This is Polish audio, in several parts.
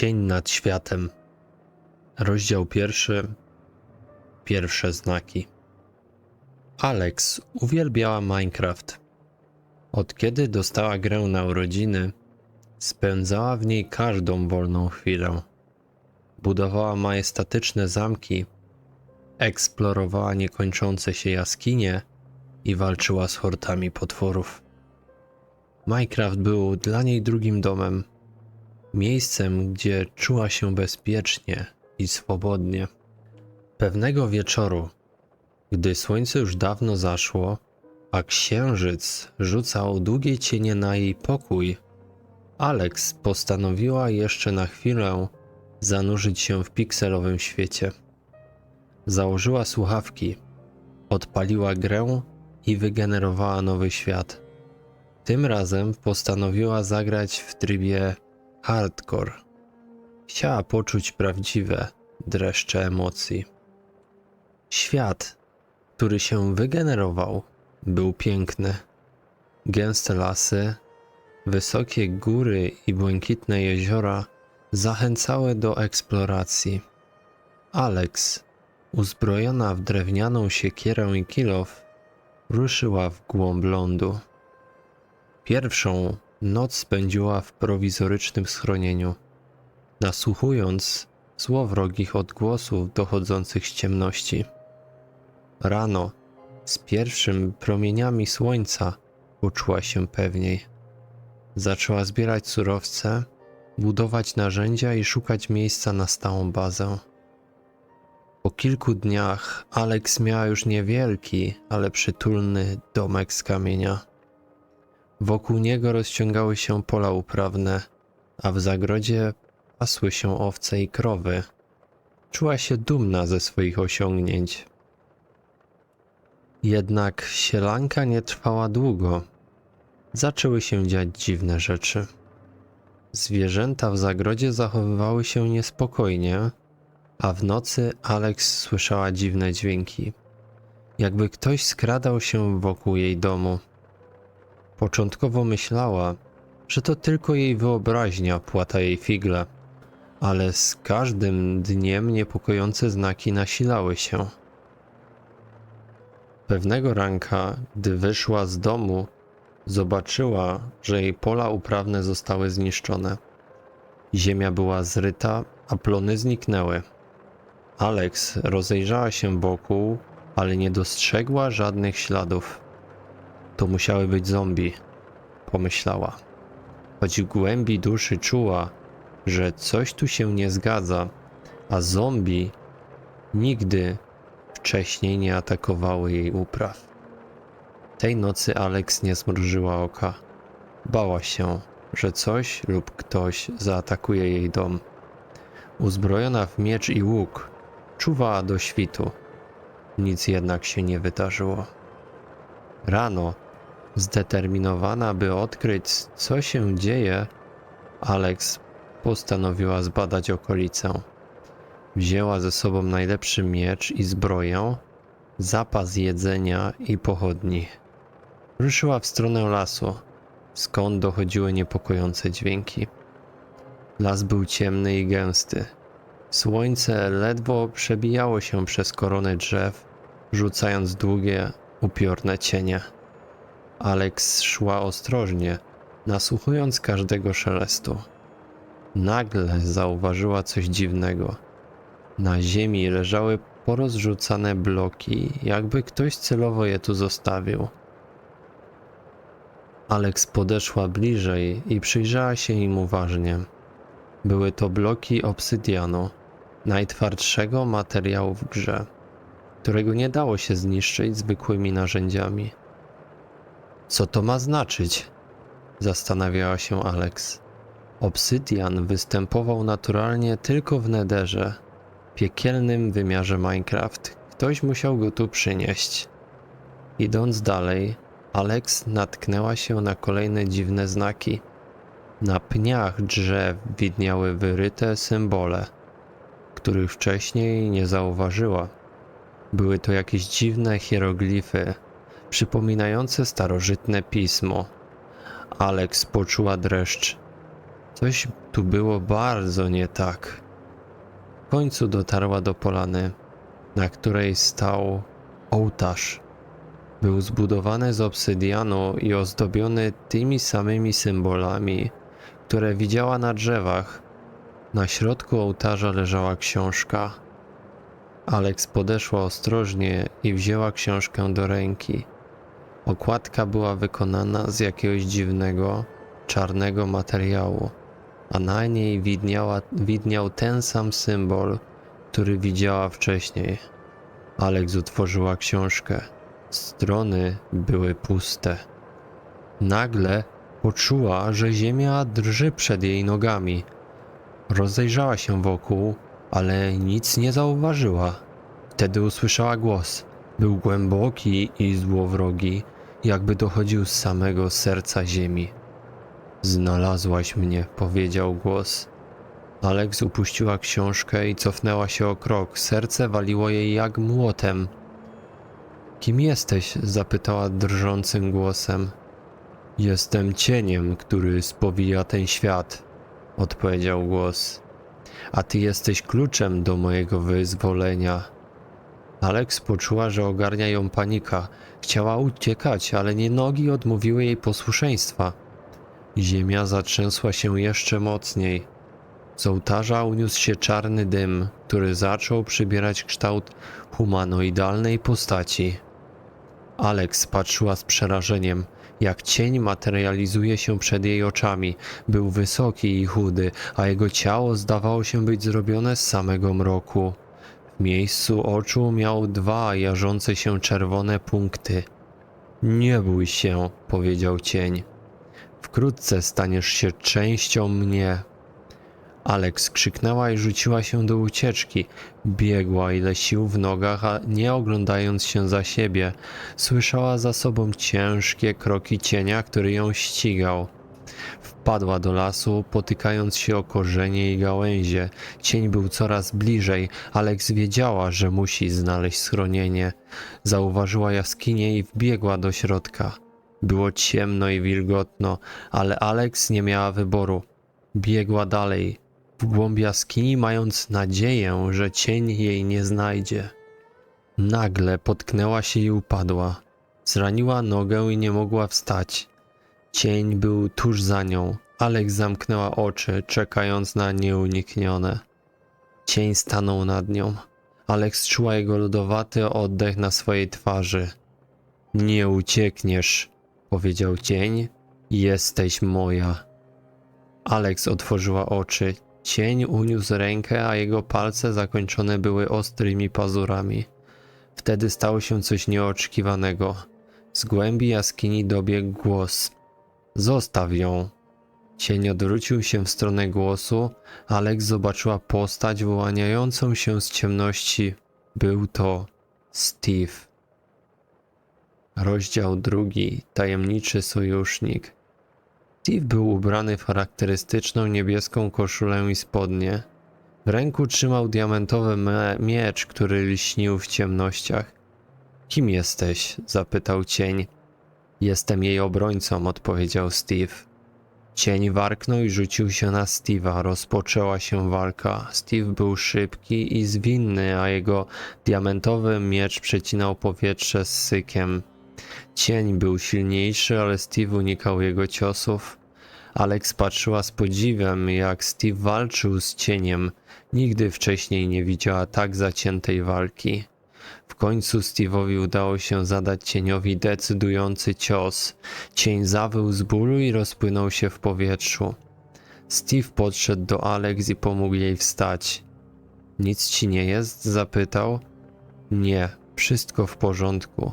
Cień nad światem. Rozdział pierwszy. Pierwsze znaki. Alex uwielbiała Minecraft. Od kiedy dostała grę na urodziny, spędzała w niej każdą wolną chwilę. Budowała majestatyczne zamki, eksplorowała niekończące się jaskinie i walczyła z hortami potworów. Minecraft był dla niej drugim domem miejscem, gdzie czuła się bezpiecznie i swobodnie. Pewnego wieczoru, gdy słońce już dawno zaszło, a księżyc rzucał długie cienie na jej pokój, Alex postanowiła jeszcze na chwilę zanurzyć się w pikselowym świecie. Założyła słuchawki, odpaliła grę i wygenerowała nowy świat. Tym razem postanowiła zagrać w trybie hardcore. Chciała poczuć prawdziwe dreszcze emocji. Świat, który się wygenerował, był piękny. Gęste lasy, wysokie góry i błękitne jeziora zachęcały do eksploracji. Alex, uzbrojona w drewnianą siekierę i kilof, ruszyła w głąb lądu. Pierwszą Noc spędziła w prowizorycznym schronieniu, nasłuchując złowrogich odgłosów dochodzących z ciemności. Rano, z pierwszym promieniami słońca, poczuła się pewniej. Zaczęła zbierać surowce, budować narzędzia i szukać miejsca na stałą bazę. Po kilku dniach Alex miała już niewielki, ale przytulny domek z kamienia. Wokół niego rozciągały się pola uprawne, a w zagrodzie pasły się owce i krowy. Czuła się dumna ze swoich osiągnięć. Jednak sielanka nie trwała długo. Zaczęły się dziać dziwne rzeczy. Zwierzęta w zagrodzie zachowywały się niespokojnie, a w nocy Alex słyszała dziwne dźwięki. Jakby ktoś skradał się wokół jej domu. Początkowo myślała, że to tylko jej wyobraźnia płata jej figle, ale z każdym dniem niepokojące znaki nasilały się. Pewnego ranka, gdy wyszła z domu, zobaczyła, że jej pola uprawne zostały zniszczone. Ziemia była zryta, a plony zniknęły. Alex rozejrzała się wokół, ale nie dostrzegła żadnych śladów. To musiały być zombie, pomyślała. Choć w głębi duszy czuła, że coś tu się nie zgadza, a zombie nigdy wcześniej nie atakowały jej upraw. Tej nocy Alex nie zmrużyła oka. Bała się, że coś lub ktoś zaatakuje jej dom. Uzbrojona w miecz i łuk, czuwała do świtu. Nic jednak się nie wydarzyło. Rano Zdeterminowana, by odkryć, co się dzieje, Alex postanowiła zbadać okolicę. Wzięła ze sobą najlepszy miecz i zbroję, zapas jedzenia i pochodni. Ruszyła w stronę lasu, skąd dochodziły niepokojące dźwięki. Las był ciemny i gęsty. Słońce ledwo przebijało się przez korony drzew, rzucając długie, upiorne cienie. Alex szła ostrożnie, nasłuchując każdego szelestu. Nagle zauważyła coś dziwnego. Na ziemi leżały porozrzucane bloki, jakby ktoś celowo je tu zostawił. Alex podeszła bliżej i przyjrzała się im uważnie. Były to bloki obsydianu, najtwardszego materiału w grze, którego nie dało się zniszczyć zwykłymi narzędziami. Co to ma znaczyć? Zastanawiała się Alex. Obsydian występował naturalnie tylko w Nederze, piekielnym wymiarze Minecraft. Ktoś musiał go tu przynieść. Idąc dalej, Alex natknęła się na kolejne dziwne znaki. Na pniach drzew widniały wyryte symbole, których wcześniej nie zauważyła. Były to jakieś dziwne hieroglify, przypominające starożytne pismo. Alex poczuła dreszcz. Coś tu było bardzo nie tak. W końcu dotarła do polany, na której stał ołtarz. Był zbudowany z obsydianu i ozdobiony tymi samymi symbolami, które widziała na drzewach. Na środku ołtarza leżała książka. Alex podeszła ostrożnie i wzięła książkę do ręki. Okładka była wykonana z jakiegoś dziwnego, czarnego materiału, a na niej widniała, widniał ten sam symbol, który widziała wcześniej. Alex otworzyła książkę. Strony były puste. Nagle poczuła, że ziemia drży przed jej nogami. Rozejrzała się wokół, ale nic nie zauważyła. Wtedy usłyszała głos. Był głęboki i złowrogi, jakby dochodził z samego serca ziemi. Znalazłaś mnie, powiedział głos. Alex upuściła książkę i cofnęła się o krok. Serce waliło jej jak młotem. Kim jesteś? zapytała drżącym głosem. Jestem cieniem, który spowija ten świat, odpowiedział głos. A ty jesteś kluczem do mojego wyzwolenia. Alex poczuła, że ogarnia ją panika. Chciała uciekać, ale nie nogi odmówiły jej posłuszeństwa. Ziemia zatrzęsła się jeszcze mocniej. Z ołtarza uniósł się czarny dym, który zaczął przybierać kształt humanoidalnej postaci. Alex patrzyła z przerażeniem, jak cień materializuje się przed jej oczami. Był wysoki i chudy, a jego ciało zdawało się być zrobione z samego mroku. Miejscu oczu miał dwa jarzące się czerwone punkty. Nie bój się, powiedział cień. Wkrótce staniesz się częścią mnie. Alex krzyknęła i rzuciła się do ucieczki. Biegła ile sił w nogach, a nie oglądając się za siebie, słyszała za sobą ciężkie kroki cienia, który ją ścigał. Wpadła do lasu, potykając się o korzenie i gałęzie. Cień był coraz bliżej. Alex wiedziała, że musi znaleźć schronienie. Zauważyła jaskinię i wbiegła do środka. Było ciemno i wilgotno, ale Alex nie miała wyboru. Biegła dalej, w głąb jaskini, mając nadzieję, że cień jej nie znajdzie. Nagle potknęła się i upadła. Zraniła nogę i nie mogła wstać. Cień był tuż za nią. Alex zamknęła oczy, czekając na nieuniknione. Cień stanął nad nią. Alex czuła jego lodowaty oddech na swojej twarzy. Nie uciekniesz, powiedział cień. Jesteś moja. Alex otworzyła oczy. Cień uniósł rękę, a jego palce zakończone były ostrymi pazurami. Wtedy stało się coś nieoczekiwanego. Z głębi jaskini dobiegł głos. Zostaw ją. Cień odwrócił się w stronę głosu. Alex zobaczyła postać wyłaniającą się z ciemności. Był to Steve. Rozdział drugi. Tajemniczy sojusznik. Steve był ubrany w charakterystyczną niebieską koszulę i spodnie. W ręku trzymał diamentowy me- miecz, który lśnił w ciemnościach. Kim jesteś? zapytał cień. Jestem jej obrońcą, odpowiedział Steve. Cień warknął i rzucił się na Steve'a. Rozpoczęła się walka. Steve był szybki i zwinny, a jego diamentowy miecz przecinał powietrze z sykiem. Cień był silniejszy, ale Steve unikał jego ciosów. Alex patrzyła z podziwem, jak Steve walczył z cieniem. Nigdy wcześniej nie widziała tak zaciętej walki. W końcu Steve'owi udało się zadać cieniowi decydujący cios. Cień zawył z bólu i rozpłynął się w powietrzu. Steve podszedł do Alex i pomógł jej wstać. Nic ci nie jest? zapytał. Nie, wszystko w porządku,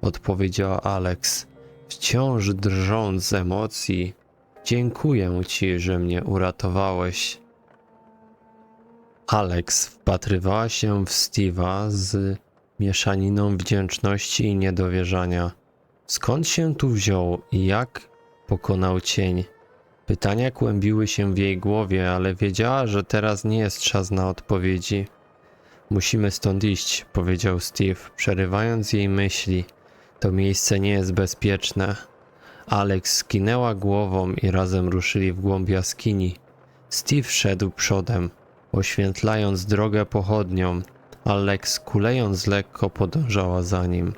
odpowiedziała Alex, wciąż drżąc z emocji. Dziękuję ci, że mnie uratowałeś. Alex wpatrywała się w Steve'a z mieszaniną wdzięczności i niedowierzania. Skąd się tu wziął i jak pokonał cień? Pytania kłębiły się w jej głowie, ale wiedziała, że teraz nie jest czas na odpowiedzi. Musimy stąd iść, powiedział Steve, przerywając jej myśli. To miejsce nie jest bezpieczne. Alex skinęła głową i razem ruszyli w głąb jaskini. Steve szedł przodem, oświetlając drogę pochodnią. Alex kulejąc lekko podążała za nim.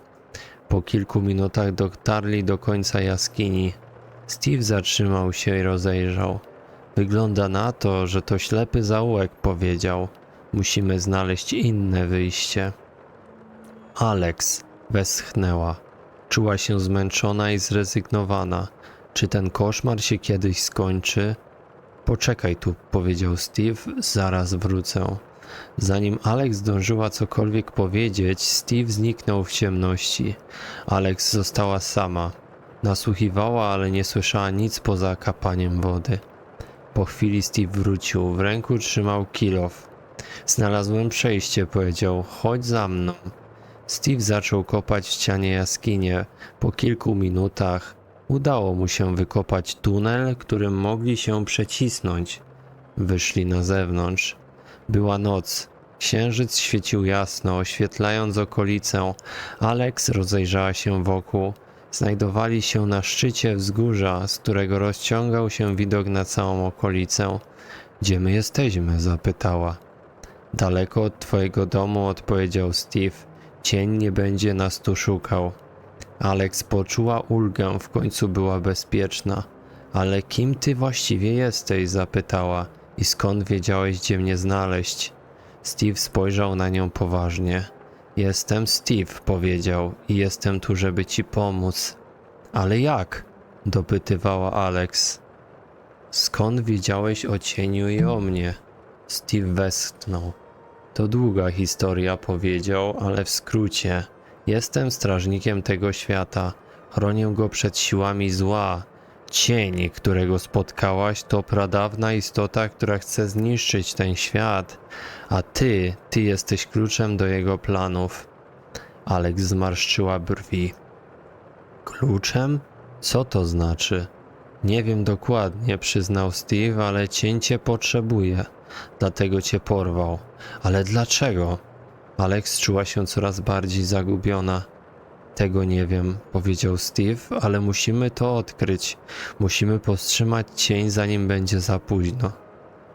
Po kilku minutach dotarli do końca jaskini. Steve zatrzymał się i rozejrzał. Wygląda na to, że to ślepy zaułek powiedział. Musimy znaleźć inne wyjście. Alex westchnęła. Czuła się zmęczona i zrezygnowana. Czy ten koszmar się kiedyś skończy? Poczekaj tu, powiedział Steve, zaraz wrócę. Zanim Alex zdążyła cokolwiek powiedzieć, Steve zniknął w ciemności. Alex została sama. Nasłuchiwała, ale nie słyszała nic poza kapaniem wody. Po chwili Steve wrócił. W ręku trzymał kilof. Znalazłem przejście, powiedział. Chodź za mną. Steve zaczął kopać w ścianie jaskinię. Po kilku minutach udało mu się wykopać tunel, którym mogli się przecisnąć. Wyszli na zewnątrz. Była noc. Księżyc świecił jasno, oświetlając okolicę. Alex rozejrzała się wokół. Znajdowali się na szczycie wzgórza, z którego rozciągał się widok na całą okolicę. Gdzie my jesteśmy? zapytała. Daleko od twojego domu, odpowiedział Steve. Cień nie będzie nas tu szukał. Alex poczuła ulgę, w końcu była bezpieczna. Ale kim ty właściwie jesteś? zapytała. I skąd wiedziałeś, gdzie mnie znaleźć? Steve spojrzał na nią poważnie. Jestem Steve, powiedział, i jestem tu, żeby ci pomóc. Ale jak? dopytywała Alex. Skąd wiedziałeś o cieniu i o mnie? Steve westchnął. To długa historia, powiedział, ale w skrócie. Jestem strażnikiem tego świata. Chronię go przed siłami zła. Cień, którego spotkałaś, to pradawna istota, która chce zniszczyć ten świat. A ty, ty jesteś kluczem do jego planów. Alex zmarszczyła brwi. Kluczem? Co to znaczy? Nie wiem dokładnie, przyznał Steve, ale cień cię potrzebuje. Dlatego cię porwał. Ale dlaczego? Alex czuła się coraz bardziej zagubiona. Tego nie wiem, powiedział Steve, ale musimy to odkryć. Musimy powstrzymać cień, zanim będzie za późno.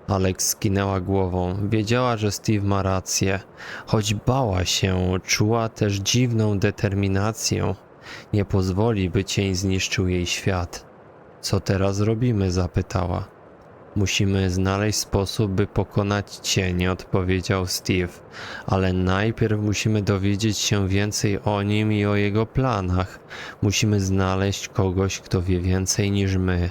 Alex skinęła głową. Wiedziała, że Steve ma rację. Choć bała się, czuła też dziwną determinację. Nie pozwoli, by cień zniszczył jej świat. Co teraz robimy? zapytała. Musimy znaleźć sposób, by pokonać cień, odpowiedział Steve. Ale najpierw musimy dowiedzieć się więcej o nim i o jego planach. Musimy znaleźć kogoś, kto wie więcej niż my.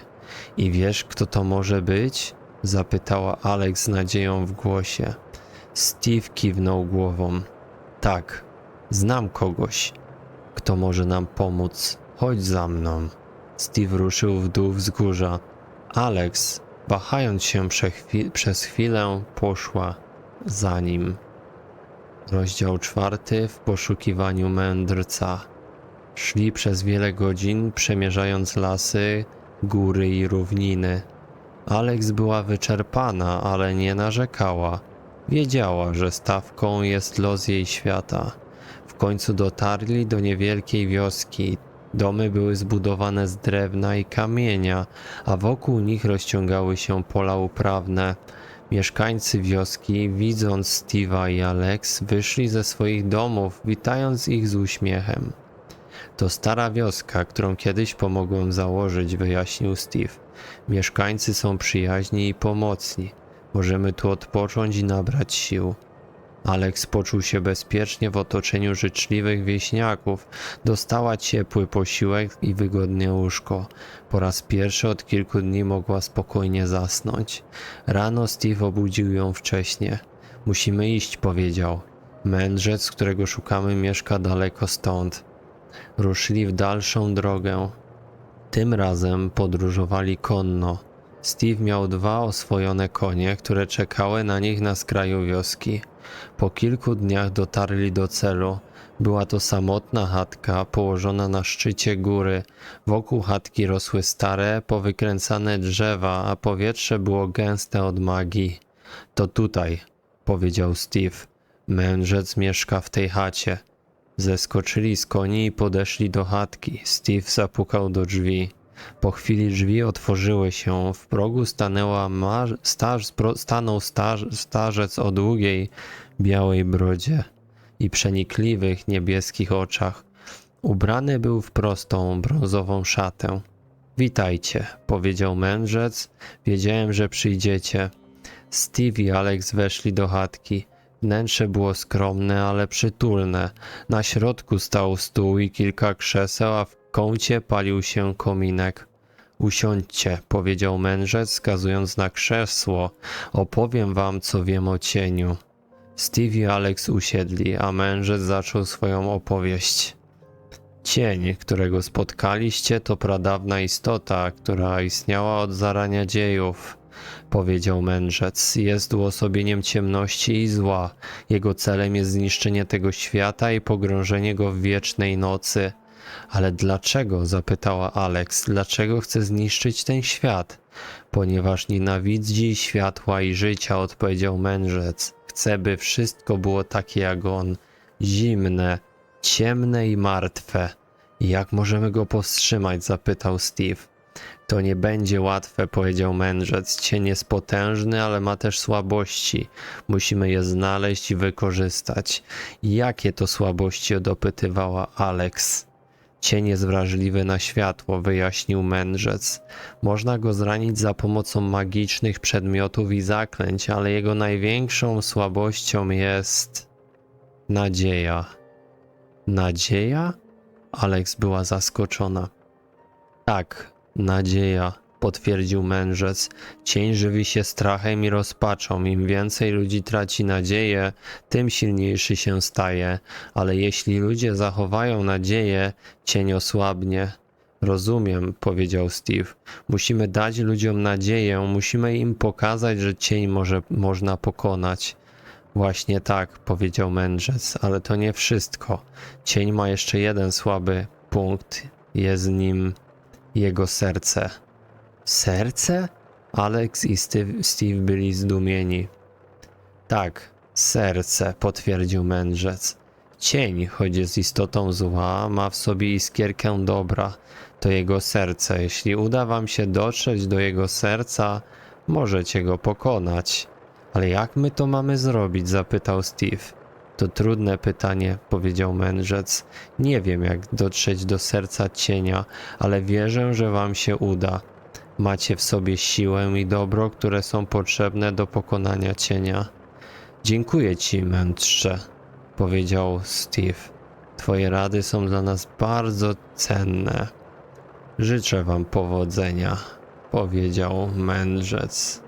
I wiesz, kto to może być? zapytała Alex z nadzieją w głosie. Steve kiwnął głową. Tak, znam kogoś, kto może nam pomóc. Chodź za mną. Steve ruszył w dół wzgórza. Alex, wahając się przez chwilę, poszła za nim. Rozdział czwarty w poszukiwaniu mędrca. Szli przez wiele godzin, przemierzając lasy, góry i równiny. Alex była wyczerpana, ale nie narzekała. Wiedziała, że stawką jest los jej świata. W końcu dotarli do niewielkiej wioski. Domy były zbudowane z drewna i kamienia, a wokół nich rozciągały się pola uprawne. Mieszkańcy wioski, widząc Steve'a i Alex, wyszli ze swoich domów, witając ich z uśmiechem. To stara wioska, którą kiedyś pomogłem założyć, wyjaśnił Steve. Mieszkańcy są przyjaźni i pomocni. Możemy tu odpocząć i nabrać sił. Alex poczuł się bezpiecznie w otoczeniu życzliwych wieśniaków. Dostała ciepły posiłek i wygodne łóżko. Po raz pierwszy od kilku dni mogła spokojnie zasnąć. Rano Steve obudził ją wcześnie. Musimy iść, powiedział. Mędrzec, którego szukamy, mieszka daleko stąd. Ruszyli w dalszą drogę. Tym razem podróżowali konno. Steve miał dwa oswojone konie, które czekały na nich na skraju wioski. Po kilku dniach dotarli do celu. Była to samotna chatka położona na szczycie góry. Wokół chatki rosły stare, powykręcane drzewa, a powietrze było gęste od magii. To tutaj, powiedział Steve. Mędrzec mieszka w tej chacie. Zeskoczyli z koni i podeszli do chatki. Steve zapukał do drzwi. Po chwili drzwi otworzyły się. W progu stanęła mar- staż, stanął staż, starzec o długiej, białej brodzie i przenikliwych niebieskich oczach. Ubrany był w prostą, brązową szatę. Witajcie, powiedział mędrzec. Wiedziałem, że przyjdziecie. Steve i Alex weszli do chatki. Wnętrze było skromne, ale przytulne. Na środku stał stół i kilka krzeseł, a w kącie palił się kominek. Usiądźcie, powiedział mędrzec, wskazując na krzesło. Opowiem wam, co wiem o cieniu. Steve i Alex usiedli, a mędrzec zaczął swoją opowieść. Cień, którego spotkaliście, to pradawna istota, która istniała od zarania dziejów, powiedział mędrzec. Jest uosobieniem ciemności i zła. Jego celem jest zniszczenie tego świata i pogrążenie go w wiecznej nocy. Ale dlaczego? zapytała Alex. Dlaczego chce zniszczyć ten świat? Ponieważ nienawidzi światła i życia, odpowiedział mędrzec. Chce, by wszystko było takie jak on. Zimne, ciemne i martwe. Jak możemy go powstrzymać? zapytał Steve. To nie będzie łatwe, powiedział mędrzec. Cień jest potężny, ale ma też słabości. Musimy je znaleźć i wykorzystać. Jakie to słabości? dopytywała Alex. Cień jest wrażliwy na światło, wyjaśnił mędrzec. Można go zranić za pomocą magicznych przedmiotów i zaklęć, ale jego największą słabością jest nadzieja. Nadzieja? Alex była zaskoczona. Tak, nadzieja, potwierdził mędrzec. Cień żywi się strachem i rozpaczą. Im więcej ludzi traci nadzieję, tym silniejszy się staje. Ale jeśli ludzie zachowają nadzieję, cień osłabnie. Rozumiem, powiedział Steve. Musimy dać ludziom nadzieję, musimy im pokazać, że cień może, można pokonać. Właśnie tak, powiedział mędrzec, ale to nie wszystko. Cień ma jeszcze jeden słaby punkt. Jest nim jego serce. Serce? Alex i Steve, Steve byli zdumieni. Tak, serce, potwierdził mędrzec. Cień, choć jest istotą zła, ma w sobie iskierkę dobra. To jego serce. Jeśli uda wam się dotrzeć do jego serca, możecie go pokonać. Ale jak my to mamy zrobić? zapytał Steve. To trudne pytanie, powiedział mędrzec. Nie wiem, jak dotrzeć do serca cienia, ale wierzę, że wam się uda. Macie w sobie siłę i dobro, które są potrzebne do pokonania cienia. Dziękuję ci, mędrze, powiedział Steve. Twoje rady są dla nas bardzo cenne. Życzę wam powodzenia, powiedział mędrzec.